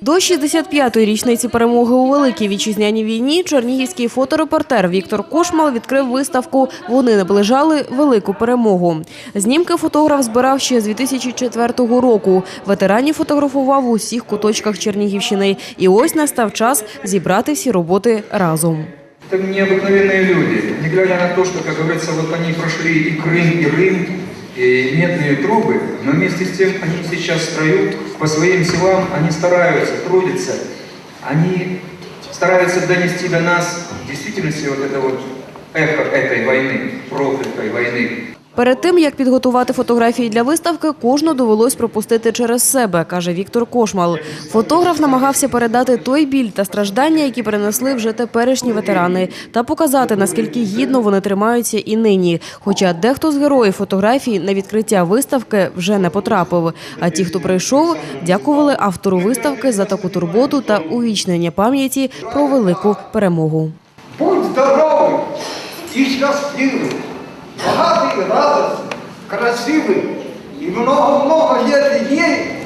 До 65-ї річниці перемоги у Великій вітчизняній війні чернігівський фоторепортер Віктор Кошмал відкрив виставку «Вони наближали велику перемогу». Знімки фотограф збирав ще з 2004 року. Ветеранів фотографував у усіх куточках Чернігівщини. І ось настав час зібрати всі роботи разом. Это необыкновенные люди. Не глядя на то, что, как говорится, вот они прошли и Крым, и Рим, И медные трубы, но вместе с тем они сейчас в строю, по своим силам, они стараются, трудятся, они стараются донести до нас в действительности вот это вот эхо этой войны, проклятой войны. Перед тим, як підготувати фотографії для виставки, кожну довелось пропустити через себе, каже Віктор Кошмал. Фотограф намагався передати той біль та страждання, які перенесли вже теперішні ветерани, та показати, наскільки гідно вони тримаються і нині. Хоча дехто з героїв фотографій на відкриття виставки вже не потрапив. А ті, хто прийшов, дякували автору виставки за таку турботу та увічнення пам'яті про велику перемогу. Будь здоровий і щасливий, радостный, красивый. И много-много лет и людей,